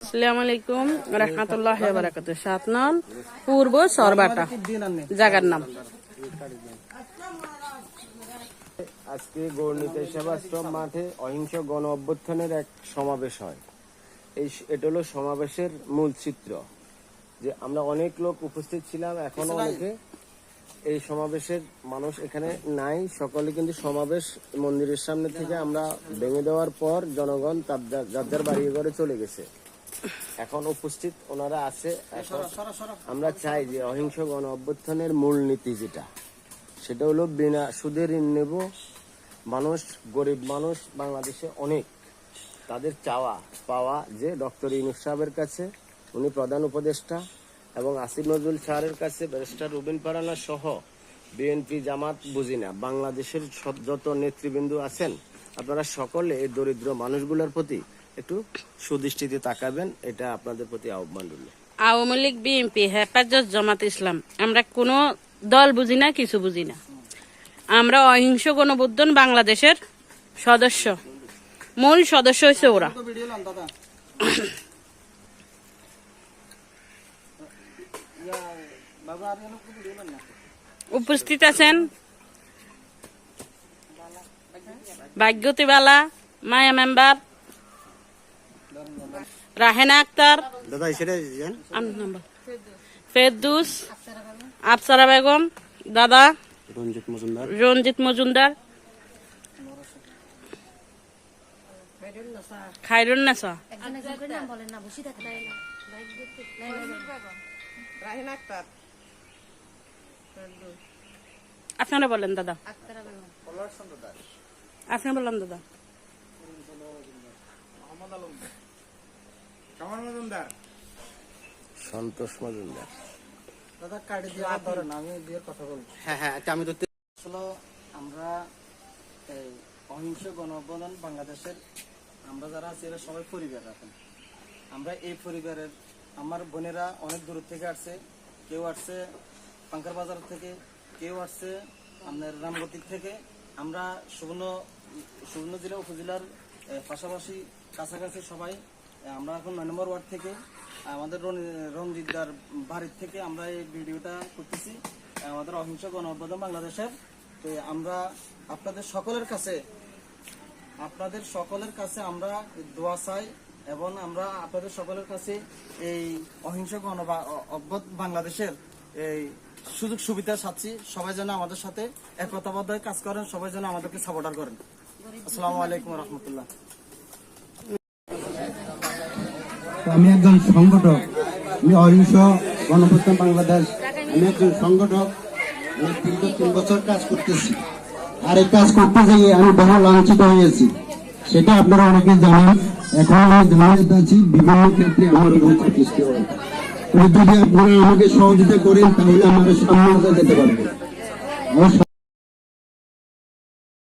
আসসালামু আলাইকুম রহমতুল্লাহ বারাকাতু সাত নাম পূর্ব সরবাটা জাগার নাম। আজকে গৌরনীতি সেবাশ্রম মাঠে অহিংস গণ অভ্যুত্থানের এক সমাবেশ হয়। এই এটা হলো সমাবেশের মূল চিত্র যে আমরা অনেক লোক উপস্থিত ছিলাম এখনও অনেকে। এই সমাবেশের মানুষ এখানে নাই সকলে কিন্তু সমাবেশ মন্দিরের সামনে থেকে আমরা ভেঙে দেওয়ার পর জনগণ তার যার- যার যার বাড়ি ঘরে চলে গেছে। এখন উপস্থিত ওনারা আছে আমরা চাই যে অহিংস গণ অভ্যুত্থানের মূল নীতি যেটা সেটা হলো বিনা সুদে ঋণ নেব। মানুষ গরিব মানুষ বাংলাদেশে অনেক তাদের চাওয়া পাওয়া যে ডক্টর ইনুস সাহেবের কাছে উনি প্রধান উপদেষ্টা এবং আসিফ নজরুল স্যারের কাছে ব্যারিস্টার রুবিন পারানা সহ বিএনপি জামাত বুঝি না। বাংলাদেশের যত নেতৃবৃন্দ আছেন আপনারা সকলে এই দরিদ্র মানুষগুলোর প্রতি একটু সুদৃষ্টিতে তাকাবেন, এটা আপনাদের প্রতি আহ্বান রইল আওয়ামী লীগ, বিএনপি, হেফাজত, জামাত ইসলাম, আমরা কোনো দল বুঝি না, কিছু বুঝি না। আমরা অহিংস গণবুদ্ধন বাংলাদেশের সদস্য। মূল সদস্য হয়েছে ওরা। উপস্থিত আছেন ভাগ্যতিবালা, মায়া মেম্বার রাহেনা আক্তার। দাদা নাম্বার। ফেরদুস আফসারা বেগম দাদা রঞ্জিত মজুমদার। রঞ্জিত মজুমদার। খাইরুন নাসা। নাম বলেন না বসে থাকে বলেন দাদা। আক্তারা বেগম বললাম দাদা সন্তোষ মজুমদার। দাদা কার্ডে দিয়ে হাত ধরেন আমি বিয়ের কথা বলব। হ্যাঁ হ্যাঁ আমি তো আসলে আমরা এই অহিংস গণ অভ্যুত্থান বাংলাদেশের আমরা যারা আছি এরা সবাই পরিবার রাখেন। আমরা এই পরিবারের আমার বোনেরা অনেক দূর থেকে আসছে। কেউ আসছে পাঙ্কার বাজার থেকে কেউ আসছে আপনার রামগতির থেকে। আমরা সুবর্ণ সুবর্ণ জেলা উপজেলার পাশাপাশি কাছাকাছি সবাই আমরা এখন নয় নম্বর ওয়ার্ড থেকে আমাদের রঞ্জিতদার বাড়ির থেকে আমরা এই ভিডিওটা করতেছি। আমাদের অহিংস গণ বাংলাদেশের। তো আমরা আপনাদের সকলের কাছে, আপনাদের সকলের কাছে আমরা দোয়া চাই এবং আমরা আপনাদের সকলের কাছে এই অহিংস গণ বাংলাদেশের এই সুযোগ সুবিধা চাচ্ছি সবাই যেন আমাদের সাথে একতাবদ্ধ কাজ করেন, সবাই যেন আমাদেরকে সাপোর্টার করেন। আসসালামু আলাইকুম রহমতুল্লাহ। আমি একজন সংগঠক। আমি অহিংস গণপ্রস্থান বাংলাদেশ। আমি একজন সংগঠক। দীর্ঘ তিন বছর কাজ করতেছি। আর এই কাজ করতে গিয়ে আমি বহু লাঞ্ছিত হয়েছি। সেটা আপনারা অনেকে জানেন। এখন আমি জানাতে আছি। বিভিন্ন ক্ষেত্রে আমার সৃষ্টি হয় যদি আপনারা আমাকে সহযোগিতা করেন, তাহলে আমাদের সামনে যেতে পারবে। আমার